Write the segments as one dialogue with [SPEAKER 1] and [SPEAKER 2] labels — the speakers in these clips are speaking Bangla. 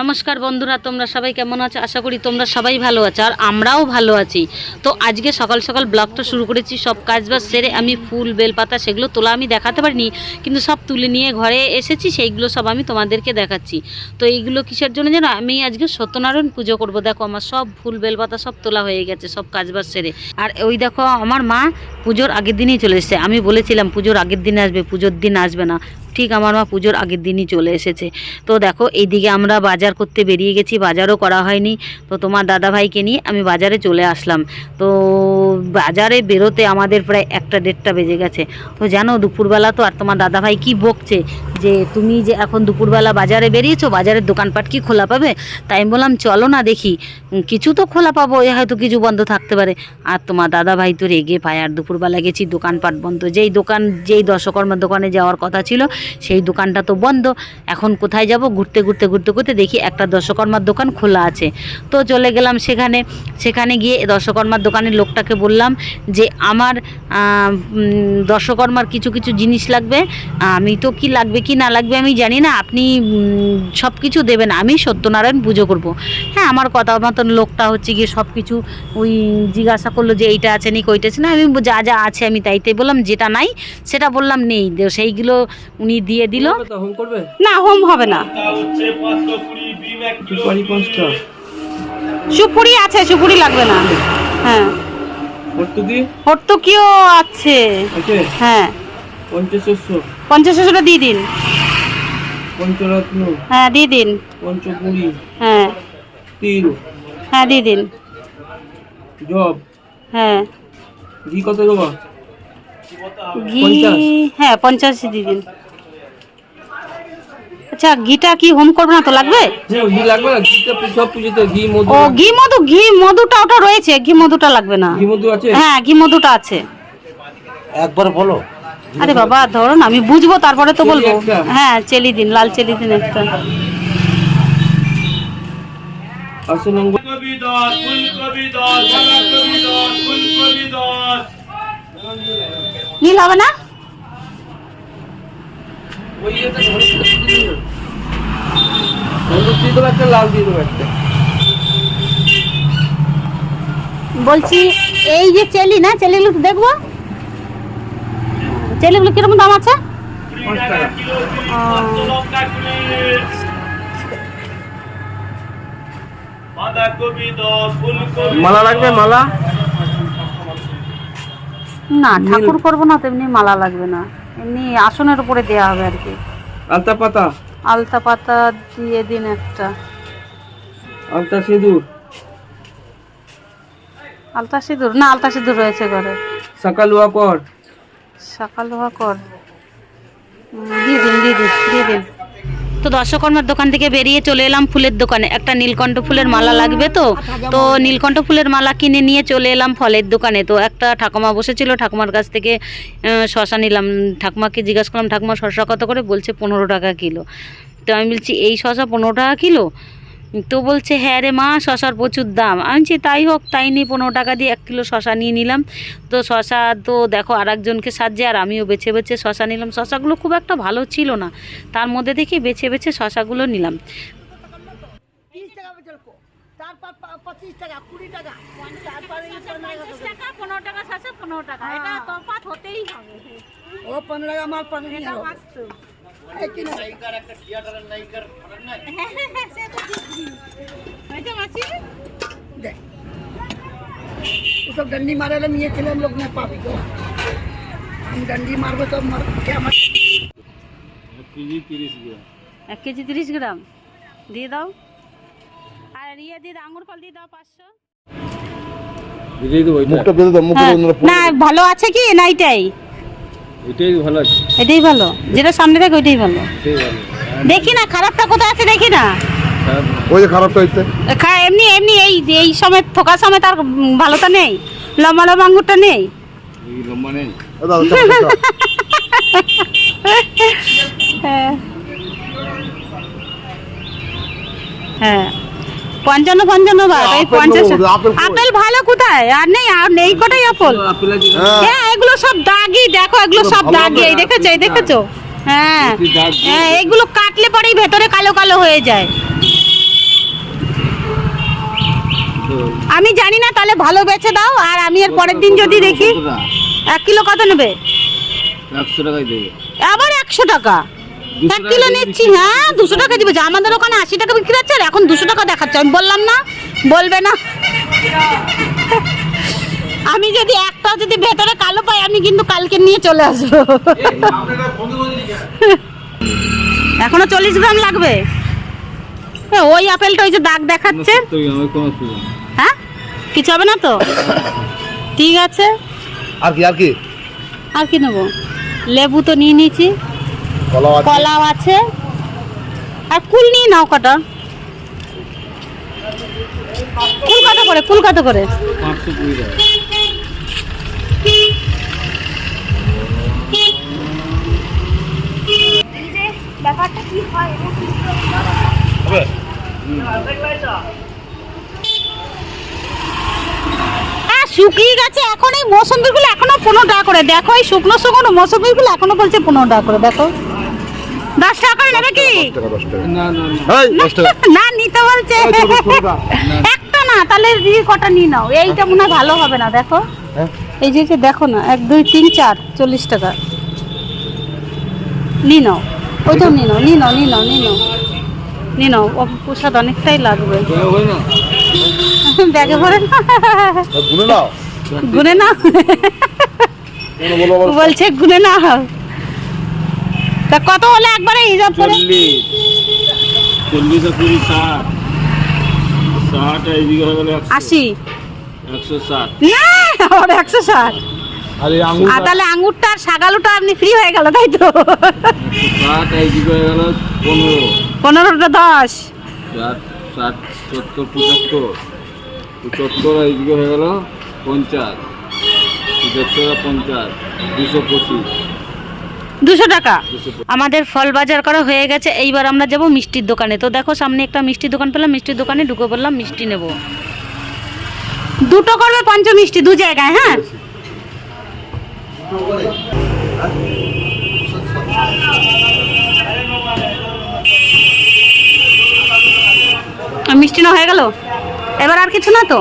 [SPEAKER 1] নমস্কার বন্ধুরা, তোমরা সবাই কেমন আছো? আশা করি তোমরা সবাই ভালো আছো আর আমরাও ভালো আছি। তো আজকে সকাল সকাল ব্লগটা শুরু করেছি, সব কাজ বাজ সেরে আমি ফুল, বেলপাতা সেগুলো তোলা আমি দেখাতে পারিনি, কিন্তু সব তুলে নিয়ে ঘরে এসেছি, সেইগুলো সব আমি তোমাদেরকে দেখাচ্ছি। তো এইগুলো কিসের জন্য যেন আমি আজকে সত্যনারায়ণ পুজো করব? দেখো, আমার সব ফুল, বেলপাতা সব তোলা হয়ে গেছে, সব কাজ বাজ সেরে। আর ওই দেখো, আমার মা পুজোর আগের দিনই চলে এসেছে। আমি বলেছিলাম, পুজোর আগের দিন আসবে, পুজোর দিন আসবে না। ঠিক আমার মা পুজোর আগের দিনই চলে এসেছে। তো দেখো, এইদিকে আমরা বাজার করতে বেরিয়ে গেছি, বাজারও করা হয়নি। তো তোমার দাদা ভাইকে নিয়ে আমি বাজারে চলে আসলাম। তো বাজারে বেরোতে আমাদের প্রায় একটা দেড়টা বেজে গেছে। তো জানো, দুপুরবেলা তো আর তোমার দাদা ভাই কি বকছে যে, তুমি যে এখন দুপুরবেলা বাজারে বেরিয়েছো, বাজারের দোকানপাট কি খোলা পাবে? তাই আমি বললাম, চলো না দেখি। কিছু তো খোলা পাবো, এ হয়তো কিছু বন্ধ থাকতে পারে। আর তোমার দাদা ভাই তো রেগে পায়। আর দুপুরবেলা গেছি, দোকানপাট বন্ধ। যেই দোকান, যেই দশকর্মার দোকানে যাওয়ার কথা ছিল সেই দোকানটা তো বন্ধ। এখন কোথায় যাব? ঘুরতে ঘুরতে ঘুরতে ঘুরতে দেখি একটা দশকর্মার দোকান খোলা আছে। তো চলে গেলাম সেখানে। সেখানে গিয়ে দশকর্মার দোকানের লোকটাকে বললাম যে, আমার দশকর্মার কিছু কিছু জিনিস লাগবে। আমি তো কি লাগবে, কি না লাগবে আমি জানি না। আপনি সব কিছু দেবেন। আমি সত্যনারায়ণ পুজো করব। হ্যাঁ আমার কথা মতন লোকটা হচ্ছে গিয়ে সব কিছু ওই জিজ্ঞাসা করল যে, এইটা আছে নাকি, ওইটা আছে? না, আমি যা যা আছে আমি তাইতে বললাম, যেটা নাই, সেটা বললাম নেই। সেইগুলো উনি দিয়ে দিল। না হোম হবে না।
[SPEAKER 2] সুপুরি
[SPEAKER 1] আছে সুপুরি লাগবে না। হ্যাঁ। হর্তুকিও আছে। হ্যাঁ।
[SPEAKER 2] পঞ্চশস্য
[SPEAKER 1] পঞ্চাশ টাকা দিয়ে দিন।
[SPEAKER 2] পঞ্চরত্ন।
[SPEAKER 1] হ্যাঁ দিয়ে দিন।
[SPEAKER 2] পঞ্চপুরি
[SPEAKER 1] হ্যাঁ।
[SPEAKER 2] তিল।
[SPEAKER 1] হ্যাঁ দিয়ে দিন।
[SPEAKER 2] জব।
[SPEAKER 1] হ্যাঁ।
[SPEAKER 2] ঘি কত দেবো?
[SPEAKER 1] ঘি হ্যাঁ পঞ্চাশ দিয়ে দিন। আচ্ছা ঘিটা কি হোম করবে না তো লাগবে?
[SPEAKER 2] ঘি লাগবে না ঘিটা পু- সব পুজোতে ঘি মধু।
[SPEAKER 1] ও ঘি মধু ঘি মধুটা ওটা রয়েছে ঘি মধুটা লাগবে না।
[SPEAKER 2] ঘি মধু আছে?
[SPEAKER 1] হ্যাঁ ঘি মধুটা আছে।
[SPEAKER 2] একবার বলো।
[SPEAKER 1] আরে বাবা ধরো না আমি বুঝব তারপরে তো বলব। হ্যাঁ চেলি দিন লাল চেলি দিন একটা। নীল হবে না?
[SPEAKER 2] ওই এটা হলুদ দিয়ে দেবো। হলুদ দিয়ে দেবো একটা লাল দিয়ে দেবো একটা।
[SPEAKER 1] বলছি এই যে চেলি না চেলিগুলো দেখব? চেলিগুলো কীরকম দাম আছে?
[SPEAKER 2] মালা লাগবে মালা?
[SPEAKER 1] না ঠাকুর করব না তেমনি মালা লাগবে না। এমনি আসনের উপরে দেওয়া হবে আর কি।
[SPEAKER 2] আলতা পাতা?
[SPEAKER 1] আলতা পাতা দিয়ে দিন একটা।
[SPEAKER 2] আলতা সিঁদুর?
[SPEAKER 1] আলতা সিঁদুর? না আলতা সিঁদুর রয়েছে ঘরে।
[SPEAKER 2] সাকালুয়া কর
[SPEAKER 1] সকাল হওয়া কর দিয়ে দিন দিয়ে দিন দিয়ে দিন। তো দর্শকর্মার দোকান থেকে বেরিয়ে চলে এলাম ফুলের দোকানে। একটা নীলকণ্ঠ ফুলের মালা লাগবে তো। তো নীলকণ্ঠ ফুলের মালা কিনে নিয়ে চলে এলাম ফলের দোকানে। তো একটা ঠাকুমা বসেছিল, ঠাকুমার কাছ থেকে শশা নিলাম। ঠাকুমাকে জিজ্ঞাসা করলাম, ঠাকুমা, শশা কত করে? বলছে, পনেরো টাকা কিলো। তো আমি বলছি, এই শশা পনেরো টাকা কিলো? তো বলছে হ্যাঁ রে মা শশার প্রচুর দাম। আমি তাই হোক তাই নিয়ে পনেরো টাকা দিয়ে এক কিলো শশা নিয়ে নিলাম। তো শশা তো দেখো আর একজনকে সাহায্যে আর আমিও বেছে বেছে শশা নিলাম। শশাগুলো খুব একটা ভালো ছিল না তার মধ্যে দেখি বেছে বেছে শশাগুলো নিলাম।
[SPEAKER 3] তিরিশ টাকা তারপর পনেরো টাকা। ও পনেরো টাকা মাল পনেরো টাকা। দেখ ওসব डंडी मारे वाले निये थे हम लोग नहीं पाबी को हम डंडी मारबो तो मर क्या मर
[SPEAKER 1] এক কেজি তিরিশ গ্রাম দিয়ে দাও আর ইয়ে দিয়ে দাও আঙুর ফল দিয়ে দাও পাঁচশো
[SPEAKER 2] বুঝেই দেবো এটা
[SPEAKER 4] মুখটা বেঁধে দাও মুখে
[SPEAKER 1] না ভালো আছে কি না এইটাই
[SPEAKER 2] এটাই ভালো আছে
[SPEAKER 1] এটাই ভালো যেটা সামনে থাকে ওইটাই ভালো
[SPEAKER 2] এটাই ভালো
[SPEAKER 1] দেখি না খারাপটা কোথায় আছে দেখি না
[SPEAKER 2] খারাপ
[SPEAKER 4] ওই যে খারাপটা হইতে
[SPEAKER 1] এমনি এমনি এই এই সময় থোকার সময় তার ভালোটা নেই লম্বা লম্বা আঙুরটা নেই।
[SPEAKER 2] লম্বা।
[SPEAKER 1] হ্যাঁ। হ্যাঁ। পঞ্চান্ন পঞ্চান্ন ওই
[SPEAKER 4] আপেল
[SPEAKER 1] পঞ্চাশ
[SPEAKER 4] আপেল
[SPEAKER 1] ভালো কোথায়? আর নেই আর নেই কটাই আপেল?
[SPEAKER 4] হ্যাঁ।
[SPEAKER 1] হ্যাঁ এগুলো সব দাগি দেখো এগুলো সব দাগি এই দেখেছ এই দেখেছ? হ্যাঁ। হ্যাঁ এগুলো কাটলে পরেই ভেতরে কালো কালো হয়ে যায়।
[SPEAKER 5] আমি জানি না তাহলে ভালো বেছে দাও আর আমি এর পরের দিন যদি দেখি এক কিলো কত নেবে? আবার একশো টাকা। এক কিলো নিচ্ছি হ্যাঁ দুশো টাকা দিবে। আমাদের ওখানে আশি টাকা বিক্রি হচ্ছে আর এখন দুশো টাকা দেখাচ্ছে। আমি বললাম না বলবে না। আমি যদি একটাও যদি ভেতরে কালো পাই আমি কিন্তু কালকে নিয়ে চলে আসব। এখনও চল্লিশ গ্রাম লাগবে? এ, ওই আপেলটা ওই যে দাগ দেখাচ্ছে। কিছু হবে না তো? ঠিক আছে।
[SPEAKER 6] আর কি আর কি?
[SPEAKER 5] আর কি নেব? লেবু তো নিয়ে নিয়েছি।
[SPEAKER 6] কলাও আছে।
[SPEAKER 5] আর কুল নিয়ে নাও কটা। কুল কত করে? কুল কত করে?
[SPEAKER 7] কুড়ি টাকা
[SPEAKER 5] হ্যাঁ শুকিয়ে গেছে এখন এই মৌসুমিগুলো এখনও পনেরো টাকা করে। দেখো এই শুকনো শুকনো মৌসুমিগুলো এখনও বলছে পনেরো টাকা করে দেখো। দশ টাকা করে নেবে কি?
[SPEAKER 6] দশ টাকা
[SPEAKER 7] না না না।
[SPEAKER 6] এই দশ টাকা।
[SPEAKER 5] না নিতে বলছে। একটা না তাহলে দিয়ে কটা নিয়ে নাও। এইটা মনে হয় ভালো হবে না দেখো।
[SPEAKER 6] হ্যাঁ?
[SPEAKER 5] এই যে দেখো না এক দুই তিন চার চল্লিশ টাকা। নিয়ে নাও। ওইটাও নিয়ে নাও নিয়ে নাও নিয়ে নাও নিয়ে নাও। নিয়ে নাও প্রসাদ অনেকটাই লাগবে। ব্যাগে ভরে না।
[SPEAKER 6] গুনে নাও।
[SPEAKER 5] গুনে না
[SPEAKER 6] কেন বলো আবার
[SPEAKER 5] বলছে গুনে না তা কত হলে একবারে হিসাব করে?
[SPEAKER 7] চল্লিশ। কুড়ি ষাট। ষাট এইদিকে হয়ে গেল
[SPEAKER 5] আশি।
[SPEAKER 7] একশো ষাট।
[SPEAKER 5] না ওর একশো ষাট।
[SPEAKER 6] আর
[SPEAKER 5] তাহলে আঙুরটা আর শাগালুটা আপনি ফ্রি হয়ে গেল তাই তো?
[SPEAKER 7] হয়ে
[SPEAKER 5] পনেরোটা দশ।
[SPEAKER 7] ষাট সত্তর পঁচাত্তর। পঁচাত্তর এইদিকে হয়ে গেল পঞ্চাশ। পঁচাত্তর আর পঞ্চাশ দুশো পঁচিশ।
[SPEAKER 5] দুশো টাকা। আমাদের ফল বাজার করা হয়ে গেছে এইবার আমরা যাব মিষ্টির দোকানে। তো দেখো সামনে একটা মিষ্টির দোকান পেলাম মিষ্টির দোকানে ঢুকে বললাম মিষ্টি নেব। দুটো করবে পঞ্চ মিষ্টি দু জায়গায় হ্যাঁ? মিষ্টি না হয়ে গেল? এবার আর কিছু না তো?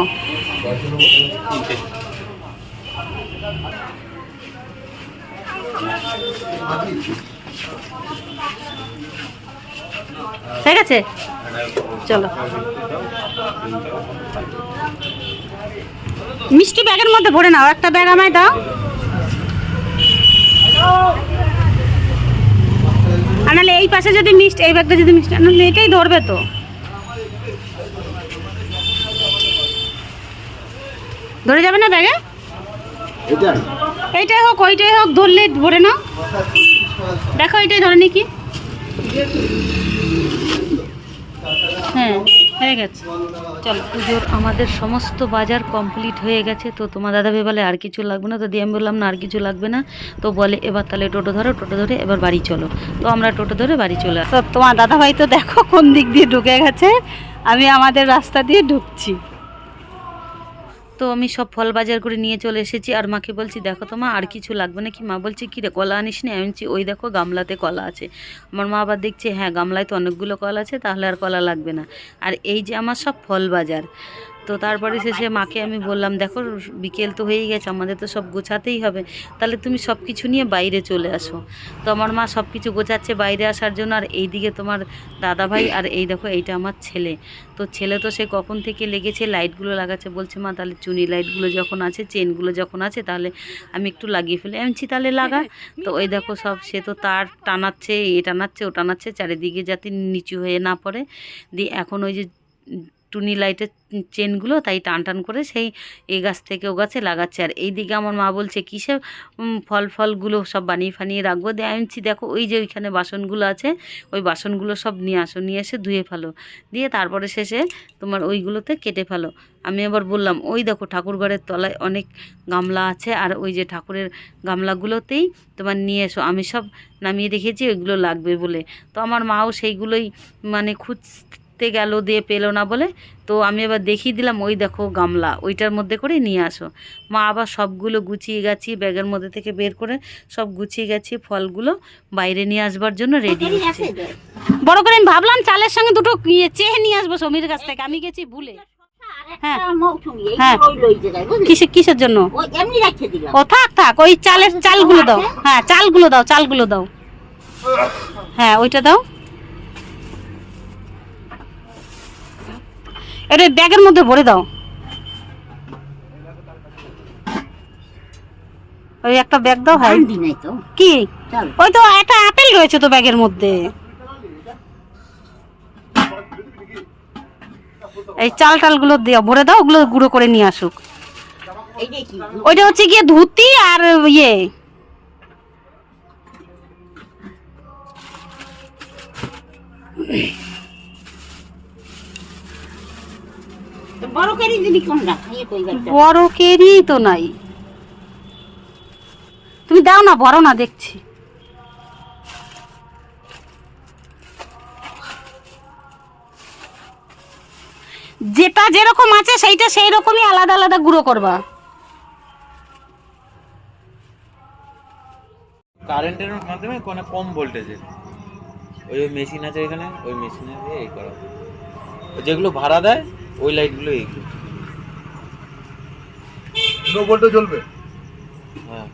[SPEAKER 5] হয়ে গেছে? চলো। মিষ্টি ব্যাগের মধ্যে ভরে নাও, একটা ব্যাগ আমায় দাও। আর নাহলে এই পাশে যদি মিষ্টি, এই ব্যাগটা যদি মিষ্টি নাহলে এটাই ধরবে তো। ধরে যাবে না ব্যাগে? এইটাই হোক ওইটাই হোক ধরলে ভরে নাও। দেখো এটাই ধরে নি কি? হ্যাঁ হয়ে গেছে। চলো পুজোর আমাদের সমস্ত বাজার কমপ্লিট হয়ে গেছে। তো তোমার দাদা ভাই বলে আর কিছু লাগবে না? তো দিয়ে আমি বললাম না আর কিছু লাগবে না। তো বলে এবার তাহলে টোটো ধরো টোটো ধরে এবার বাড়ি চলো। তো আমরা টোটো ধরে বাড়ি চলে তো তোমার দাদা ভাই তো দেখো কোন দিক দিয়ে ঢুকে গেছে। আমি আমাদের রাস্তা দিয়ে ঢুকছি। তো আমি সব ফল বাজার করে নিয়ে চলে এসেছি। আর মাকে বলছি দেখো তো মা আর কিছু লাগবে নাকি মা বলছে কী রে কলা আনিস নি? আমি বলছি, ওই দেখো গামলাতে কলা আছে। আমার মা আবার দেখছে হ্যাঁ গামলায় তো অনেকগুলো কলা আছে তাহলে আর কলা লাগবে না। আর এই যে আমার সব ফল বাজার। তো তারপরে শেষে মাকে আমি বললাম দেখো বিকেল তো হয়েই গেছে আমাদের তো সব গোছাতেই হবে। তাহলে তুমি সব কিছু নিয়ে বাইরে চলে আসো। তো আমার মা সব কিছু গোছাচ্ছে বাইরে আসার জন্য আর এইদিকে তোমার দাদা ভাই আর এই দেখো এইটা আমার ছেলে। তো ছেলে তো সে কখন থেকে লেগেছে লাইটগুলো লাগাচ্ছে বলছে মা তাহলে চুনি লাইটগুলো যখন আছে চেনগুলো যখন আছে তাহলে আমি একটু লাগিয়ে ফেলি। বলছি, তাহলে লাগা। তো ওই দেখো সব সে তো তার টানাচ্ছে এ টানাচ্ছে ও টানাচ্ছে চারিদিকে যাতে নিচু হয়ে না পড়ে। দিয়ে এখন ওই যে টুনি লাইটের চেনগুলো তাই টান টান করে সেই এ গাছ থেকে ও গাছে লাগাচ্ছে। আর এই দিকে আমার মা বলছে কিসে ফল ফলগুলো সব বানিয়ে ফানিয়ে রাখব? দিয়ে আমি দেখো, ওই যে ওইখানে বাসনগুলো আছে, ওই বাসনগুলো সব নিয়ে আসো, নিয়ে এসে ধুয়ে ফেলো। দিয়ে তারপরে শেষে তোমার ওইগুলোতে কেটে ফেলো। আমি আবার বললাম, ওই দেখো ঠাকুর ঘরের তলায় অনেক গামলা আছে, আর ওই যে ঠাকুরের গামলাগুলোতেই তোমার নিয়ে এসো। আমি সব নামিয়ে রেখেছি, ওইগুলো লাগবে বলে। তো আমার মাও সেইগুলোই মানে খুঁজতে গেল দিয়ে পেল না বলে। তো আমি এবার দেখিয়ে দিলাম ওই দেখো গামলা ওইটার মধ্যে করে নিয়ে আসো। মা আবার সবগুলো গুছিয়ে গেছি ব্যাগের মধ্যে থেকে বের করে সব গুছিয়ে গেছি ফলগুলো বাইরে নিয়ে আসবার জন্য রেডি হচ্ছে। বড় করে আমি ভাবলাম চালের সঙ্গে দুটো ইয়ে চেয়ে নিয়ে আসব সমীর কাছ থেকে আমি গেছি ভুলে। হ্যাঁ। হ্যাঁ। কিসের জন্য? ও থাক থাক ওই চালের চালগুলো দাও। হ্যাঁ চালগুলো দাও চালগুলো দাও। হ্যাঁ ওইটা দাও। এটা ব্যাগের মধ্যে ভরে দাও। ওই একটা ব্যাগ দাও হ্যাঁ
[SPEAKER 8] তো।
[SPEAKER 5] কি? ওই তো একটা আপেল রয়েছে তো ব্যাগের মধ্যে। এই চাল টালগুলো দিয়ে ভরে দাও ওগুলো গুঁড়ো করে নিয়ে আসুক। ওইটা হচ্ছে গিয়ে ধুতি আর ইয়ে।
[SPEAKER 8] তো বড় করে দিবি কোনটা কই
[SPEAKER 5] বড় কেরি তো নাই। তুমি দাও না বড় না দেখছি। যেটা যেরকম আছে সেইটা সেই রকমই আলাদা আলাদা গুঁড়ো করবা।
[SPEAKER 9] কারেন্টের মাধ্যমে কোনো কম ভোল্টেজের। ওই মেশিন আছে এখানে ওই মেশিনে দিয়ে এই করা। যেগুলো ভাড়া দেয় ওই লাইটগুলো এইগুলো
[SPEAKER 6] নো ভোল্টে জ্বলবে?
[SPEAKER 9] হ্যাঁ।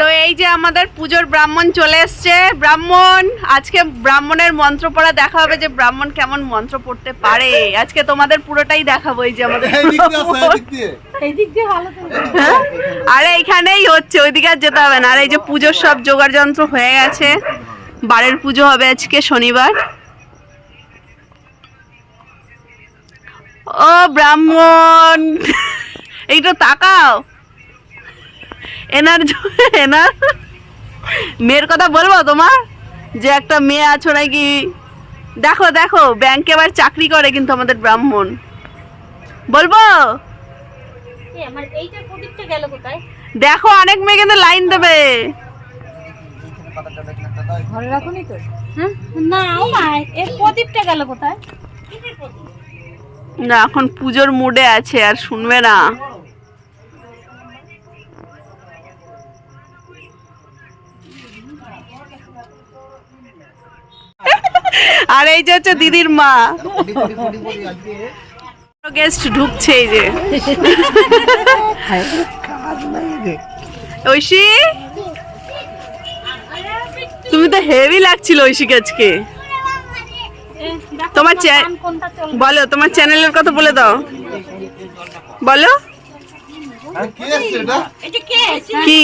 [SPEAKER 10] তো এই যে আমাদের পুজোর ব্রাহ্মণ চলে এসছে। ব্রাহ্মণ আজকে ব্রাহ্মণের মন্ত্র পড়া দেখা হবে যে ব্রাহ্মণ কেমন মন্ত্র পড়তে পারে। আজকে তোমাদের পুরোটাই দেখাবো এই যে আমাদের
[SPEAKER 6] দিয়ে
[SPEAKER 10] হ্যাঁ? আরে এইখানেই হচ্ছে ওইদিকে আর যেতে হবে না। আর এই যে পুজোর সব জোগাড় যন্ত্র হয়ে গেছে। বারের পুজো হবে আজকে শনিবার। ও ব্রাহ্মণ। এইটা তাকাও। এনার এনার মেয়ের কথা বলব তোমার? যে একটা মেয়ে আছো নাকি? দেখো দেখো ব্যাংকে আবার চাকরি করে কিন্তু আমাদের ব্রাহ্মণ। বলব? দেখো অনেক মেয়ে কিন্তু লাইন দেবে।
[SPEAKER 5] হ্যাঁ না ও মা এর প্রদীপটা গেল কোথায়?
[SPEAKER 10] না, এখন পুজোর মুডে আছে, আর শুনবে না। আর এই যে হচ্ছে দিদির মা। গেস্ট ঢুকছে এই যে। ঐশী? তুমি তো হেভি লাগছিল ঐশীকে আজকে। তোমার বলো তোমার চ্যানেলের কথা বলে দাও। বলো।
[SPEAKER 6] কি এটা?
[SPEAKER 10] কি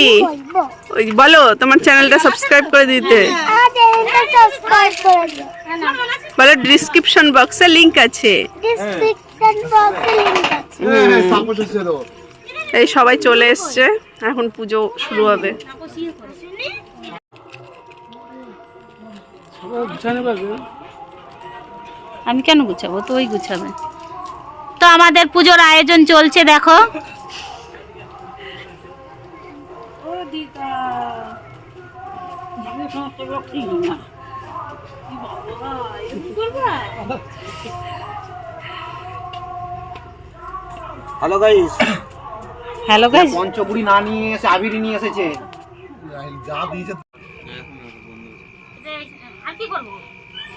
[SPEAKER 10] ওই বলো তোমার চ্যানেলটা সাবস্ক্রাইব করে দিতে। বলো ডিসক্রিপশন বক্সে লিংক আছে।
[SPEAKER 6] এসছে তো
[SPEAKER 10] এই সবাই চলে এসছে। এখন পুজো শুরু হবে।
[SPEAKER 5] আমি কেন গুছাবো? তো ওই গুছাবে। তো আমাদের পুজোর আয়োজন চলছে দেখো।
[SPEAKER 9] হ্যালো গাইস
[SPEAKER 5] হ্যালো গাইজ
[SPEAKER 11] পঞ্চপুরি না নিয়ে এসে আবিরি নিয়ে এসেছে।
[SPEAKER 6] যা দিয়েছে।
[SPEAKER 5] আর কি করব?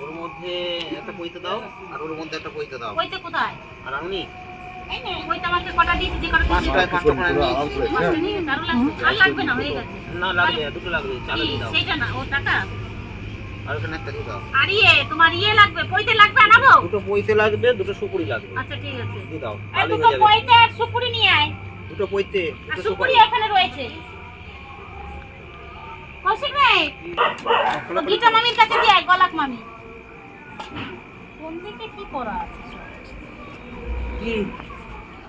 [SPEAKER 11] ওর মধ্যে একটা পইতে দাও আর ওর মধ্যে একটা পইতে দাও।
[SPEAKER 5] কইতে কোথায়?
[SPEAKER 11] আর আমি
[SPEAKER 5] এই নে কইতে আমাকে কটা দিয়েছি যে কটা দিয়েছি?
[SPEAKER 11] টাকা পাঁচটা করে আমি
[SPEAKER 5] পাঁচটা নিয়ে নিন, আরও লাগবে আর লাগবে না হয়ে গেছে।
[SPEAKER 11] না লাগবে দুটো লাগবে চালে দাও।
[SPEAKER 5] সেইটা না ও টাকা?
[SPEAKER 11] আর ওখানে একটা দিয়ে দাও।
[SPEAKER 5] আর ইয়ে তোমার ইয়ে লাগবে কইতে লাগবে আনাবো?
[SPEAKER 11] দুটো পইতে লাগবে দুটো সুপুরি লাগবে।
[SPEAKER 5] আচ্ছা ঠিক আছে।
[SPEAKER 11] দিয়ে দাও
[SPEAKER 5] এই দুটো
[SPEAKER 11] হয়ে
[SPEAKER 5] আর সুপুরি নিয়ে আয়।
[SPEAKER 11] দুটো পইতে দুটো
[SPEAKER 5] সুপুরি। এখানে রয়েছে। কৌশিক রে ও মামির কাছে দিয়ে আয় গলাক মামি। কোন দিকে কি করা আছে?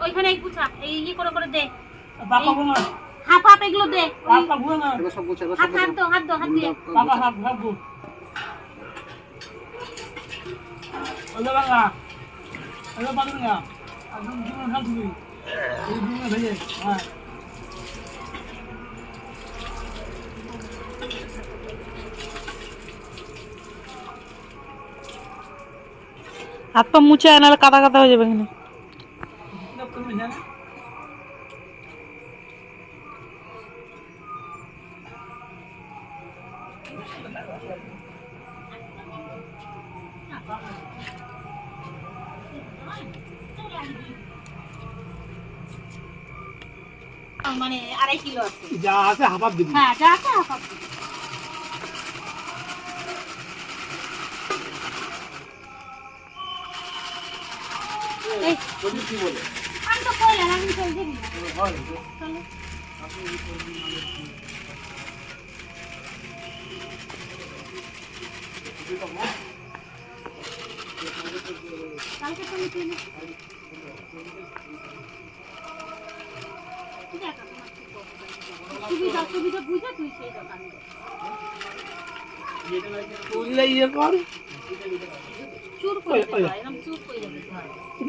[SPEAKER 5] ওইখানে এই গুছা এই ইয়ে করে করে দে। এই- হাফ হাফ এগুলো দে। ওই-
[SPEAKER 11] এগুলো সব এগুলো সব
[SPEAKER 5] হাত হাত দো হাত দো হাত দিয়ে হাত পা মুছে আয় নাহলে কাদা কাদা হয়ে যাবে এখানে। মানে আড়াই কিলো আছে।
[SPEAKER 12] যা আছে হাফাত দিবি।
[SPEAKER 5] হ্যাঁ যা আছে হাফ হাফ দিবি। এই, আমি তো কইলাম, আমি তো এই যে দিলাম। চলো। কালকে তুমি কিনে- দেখ, তোমার কি পছন্দ। সুবিধা সুবিধা বুঝে তুই সেই দোকানে
[SPEAKER 12] ইয়ে কর
[SPEAKER 5] হয়,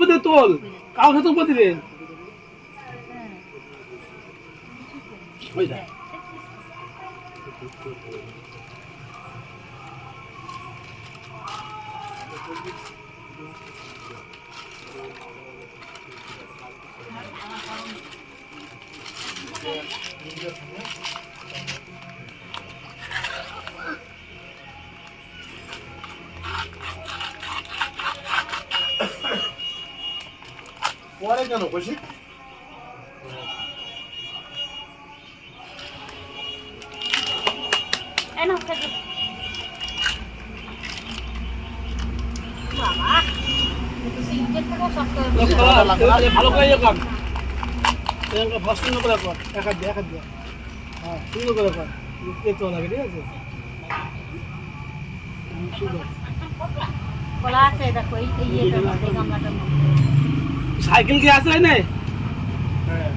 [SPEAKER 12] দিয়ে তোল কাউ সাথে উপর দিবে ওই দেখ।
[SPEAKER 5] শক্ত হয়ে গেছে।
[SPEAKER 12] ভালো করে ইয়ে কর। করে কর। এক দিয়ে এক দিয়ে হ্যাঁ সুন্দর করে কর। দেখতে লাগে ঠিক আছে?
[SPEAKER 5] দেখো, এই গামলাটার মধ্যে।
[SPEAKER 12] সাইকেল কি আছে না হ্যাঁ।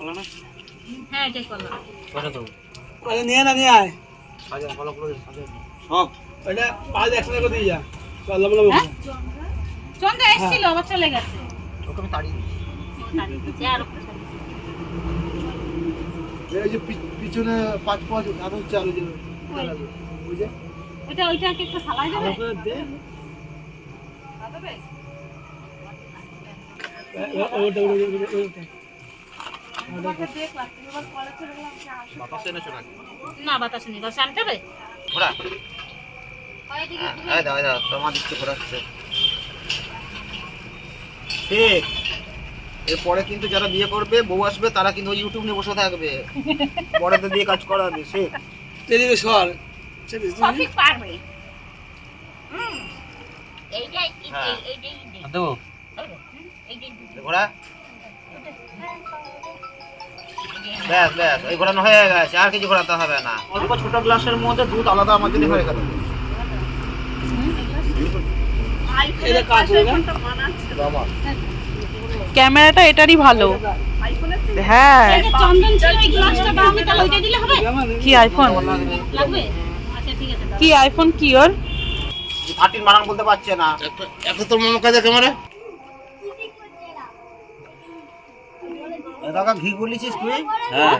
[SPEAKER 12] নিয়ে না।
[SPEAKER 5] এটাই করলাম।
[SPEAKER 7] করে দেবো
[SPEAKER 12] আরে নিয়ে আয়
[SPEAKER 7] সাজা ভালো করে সাজা
[SPEAKER 13] সব।
[SPEAKER 12] ওইটা পাঁচ একসাথে করে দিয়ে যা। চল লবো লবো?
[SPEAKER 5] চন্দ্র এসেছিল, আবার চলে গেছে।
[SPEAKER 13] ওকে আমি তাড়িয়ে দিই।
[SPEAKER 5] আর ওখানে চলে গেছে।
[SPEAKER 6] এই যে পিছনে পাঁচ পাঁচ ধান হচ্ছে আরও যে ওই। যে
[SPEAKER 5] ওইটা ওইটাকে একটু সালাই
[SPEAKER 12] ওটা ওটা ওটা ওটা?
[SPEAKER 5] না বাতাস নেই। বাস আনতে হবে?
[SPEAKER 13] ঘোড়া। হ্যাঁ, দাও, দাও, তোমার দিচ্ছে ঘোরাচ্ছে। ঠিক। এরপরে কিন্তু যারা বিয়ে করবে বউ আসবে তারা কিন্তু ওই ইউটিউব নিয়ে বসে থাকবে। পরে তো দিয়ে কাজ করাবে সে
[SPEAKER 12] সর।
[SPEAKER 5] সঠিক পারবে হুম এইটাই। এইটাই এইটাই
[SPEAKER 7] দেবো
[SPEAKER 13] ঘোড়া ব্যাস ব্যাস ওই ঘোরানো হয়ে গেছে আর কিছু ঘোরাতে হবে না। অল্প ছোট গ্লাসের মধ্যে দুধ আলাদা আমার জন্য হয়ে গেল।
[SPEAKER 10] ক্যামেরাটা এটারই ভালো। হ্যাঁ।
[SPEAKER 5] এই যে চন্দন ছিল এই গ্লাসটা দাও আমি তাহলে ওইটা দিলে হবে?
[SPEAKER 10] কি আইফোন
[SPEAKER 5] লাগবে আচ্ছা ঠিক আছে দাও
[SPEAKER 10] কি আইফোন কি ওর?
[SPEAKER 13] থার্টিন বানান বলতে পারছে না।
[SPEAKER 6] একটা তোর মামা কাজে ক্যামেরা
[SPEAKER 13] দাদা ঘি গুলিছিস তুই?
[SPEAKER 7] হ্যাঁ।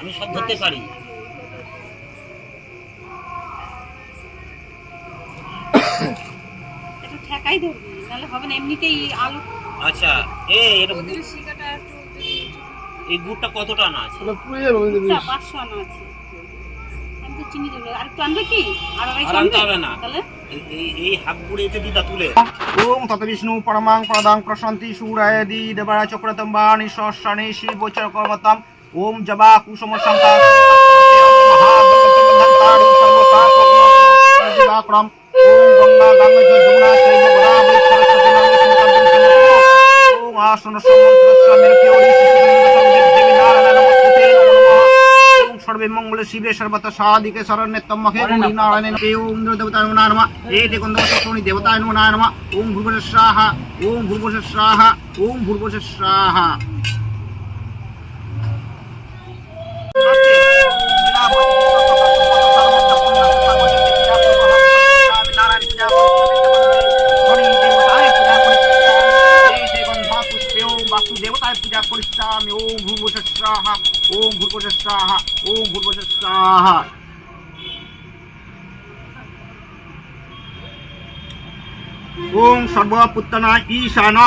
[SPEAKER 13] আমি সব ধরতে পারি।
[SPEAKER 5] একটু ঠেকাই ধরবি নাহলে হবে না এমনিতেই আলু।
[SPEAKER 13] আচ্ছা এ এটা এই গুড়টা কতটা না আছে?
[SPEAKER 12] পুড়ে যাবে বেশ।
[SPEAKER 5] পাঁচশো আনা আছে। আমি তো চিনি দেবো আর একটু আনবে কি? আর
[SPEAKER 13] আর আনতে হবে না।
[SPEAKER 5] তাহলে?
[SPEAKER 13] এই- এই এই হাফ গুড়ে এটা দিদা তুলে। ওম তত বিষ্ণু পরমাং প্রদাং প্রশান্তি সুরায় দি দেবারা চক্রতম বাণী সহস্রাণী শিব চক্রমতম ওম জবা কুসুম শঙ্কা ওম গঙ্গা যমুনা। গোদাবরী সঙ্গম ওম আসন সমন্ত্র স্বামীর সর্বে মঙ্গলে শিবে সর্বত সাদিকে শরণ্যে তম্মখে ওম নারায়ণে নমঃ ওম দেবতায় নমঃ নমঃ। এ দেখুন শনি দেবতায় নমঃ ওম ওম ওম পূজা করিষ্যামি ওম ভূর্ভুবস্বঃ স্বাহা ওম ভূর্ভুবস্বঃ স্বাহা ওম ভূর্ভুবস্বঃ স্বাহা ওম সর্বপুত্তনা ঈশান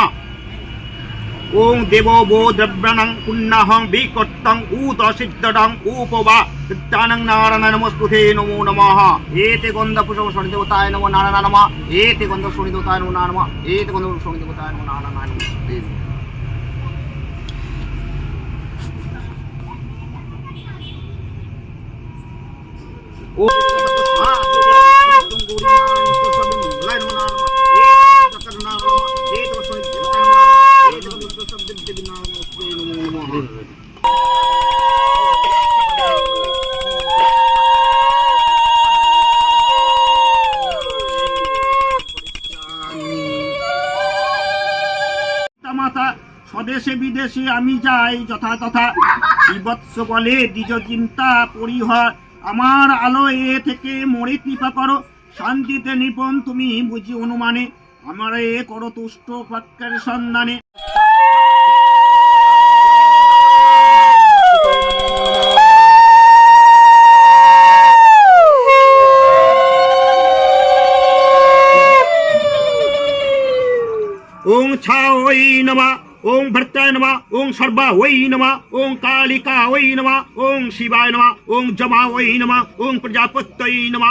[SPEAKER 13] ওং দেব বো দ্রব্যাণং পুণ্যাহং বিকর্তং উত সিদ্ধডং উপবা চিত্তানং নারায়ণ নমস্তুতে নমো নমঃ এতে গন্ধ পুষ্প শনি দেবতায় নমো নারায়ণ নমঃ এতে গন্ধ শনি নমো নারায়ণ নমঃ এতে গন্ধ শনি নমো নারায়ণ মাতা স্বদেশে বিদেশে আমি যাই যথা তথা বিবৎস বলে দ্বিজ চিন্তা পরিহর। আমার আলো এ থেকে মরে কৃপা করো। শান্তিতে নিপন তুমি বুঝি অনুমানে আমার এ করো তুষ্ট বাক্যের সন্ধানে। ওং ছা ওই নমা। ওং ভর্তায় নমা ওং সর্বা ওই নমা ওং কালিকা ওই নমা ওং শিবায় নমা ওং জমা ওই নমা ওং প্রজাপত্যই নমা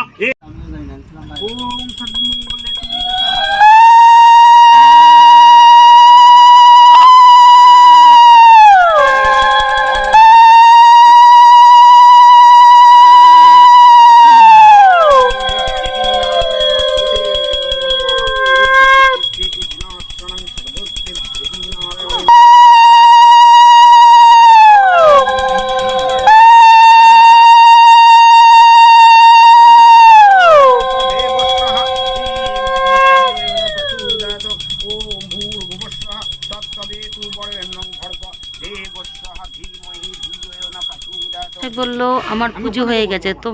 [SPEAKER 5] পুজো হয়ে গেছে। তো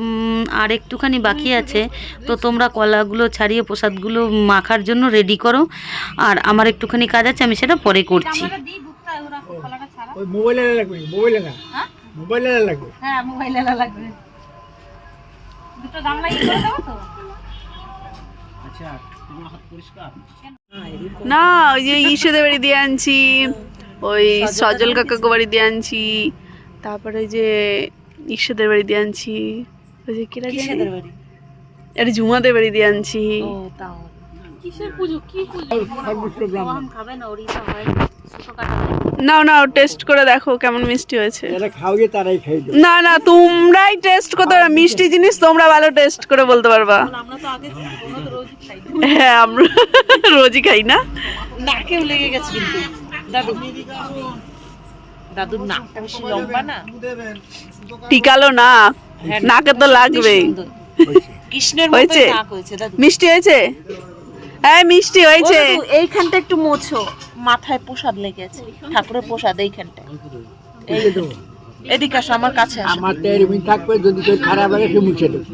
[SPEAKER 5] আর একটুখানি বাকি আছে। তো তোমরা কলাগুলো ছাড়িয়ে প্রসাদগুলো মাখার জন্য রেডি করো। আর আমার একটুখানি কাজ আছে আমি সেটা পরে করছি।
[SPEAKER 12] লাগবে মোবাইলে না মোবাইলে লাগবে।
[SPEAKER 5] হ্যাঁ মোবাইলে লাগবে। দুটো গামলা করে দেবো তো?
[SPEAKER 10] না ওই যে ঈশোদের বাড়ি দিয়ে আনছি ওই সজল কাকাকে বাড়ি দিয়ে আনছি তারপরে ওই যে ঈশোদের বাড়ি দিয়ে আনছি। ওই যে কিরা জানি? আরে ঝুমাদের বাড়ি দিয়ে আনছি।
[SPEAKER 12] সর্বোচ্চ ব্রাহ্মণ।
[SPEAKER 5] খাবে না ওড়িশা হয়।
[SPEAKER 10] নাও নাও টেস্ট করে দেখো কেমন মিষ্টি হয়েছে।
[SPEAKER 12] যারা খাওয়িয়ে তারাই খাই দেবে
[SPEAKER 10] না না তোমরাই টেস্ট করতে পারবে। মিষ্টি জিনিস তোমরা ভালো টেস্ট করে বলতে পারবা। হ্যাঁ আমরা রোজই খাই না?
[SPEAKER 5] নাকেও লেগে গেছে কিন্তু। দাদু দাদুর নাকটা বেশি লম্বা না।
[SPEAKER 10] টিকালো না নাকে তো লাগবেই।
[SPEAKER 5] কৃষ্ণের
[SPEAKER 10] হয়েছে?
[SPEAKER 5] নাক হয়েছে দাদু।
[SPEAKER 10] মিষ্টি হয়েছে? হ্যাঁ মিষ্টি হয়েছে।
[SPEAKER 14] এইখানটা একটু মোছো। মাথায় প্রসাদ লেগেছে ঠাকুরের প্রসাদ এইখানটা এই এদিকে আসো আমার কাছে
[SPEAKER 12] আমার তো এরকম থাকবে যদি কেউ খারাপ লাগে সে মুছে দেবে।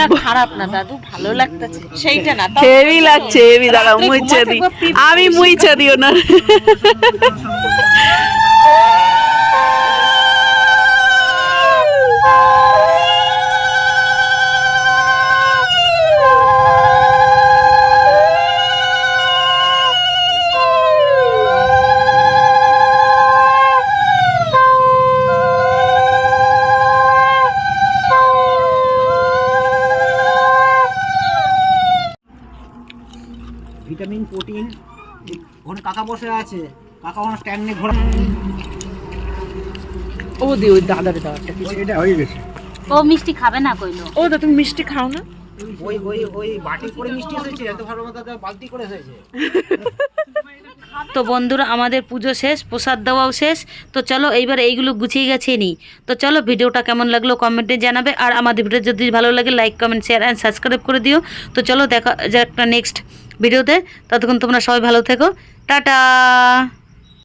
[SPEAKER 14] না খারাপ না দাদু ভালো লাগতেছে। সেইটা না
[SPEAKER 10] হেভি লাগছে হেভি দাঁড়াও দি আমি মুইচা দিও না।
[SPEAKER 12] ভিটামিন প্রোটিন ওখানে কাকা বসে আছে। কাকা ওখানে স্ট্যান্ড নিয়ে ঘোরা
[SPEAKER 14] ও দি ওই দাদার দাওয়ারটা কিছু
[SPEAKER 12] এটা হয়ে গেছে।
[SPEAKER 5] ও মিষ্টি খাবে না কইলো।
[SPEAKER 14] ও দা তুমি মিষ্টি খাও না?
[SPEAKER 12] ওই ওই ওই বাটি করে মিষ্টি এসেছে এত ভালো কথা বালতি করে এসেছে।
[SPEAKER 5] তো বন্ধুরা আমাদের পুজো শেষ প্রসাদ দেওয়াও শেষ। তো চলো এইবার এইগুলো গুছিয়ে গেছে নিই তো চলো ভিডিওটা কেমন লাগল কমেন্টে জানাবে। আর আমাদের ভিডিও যদি ভালো লাগে like comment share and subscribe করে দিও। তো চলো দেখা যাক একটা নেক্সট ভিডিওতে। ততক্ষণ তোমরা সবাই ভালো থেকো। টাটা!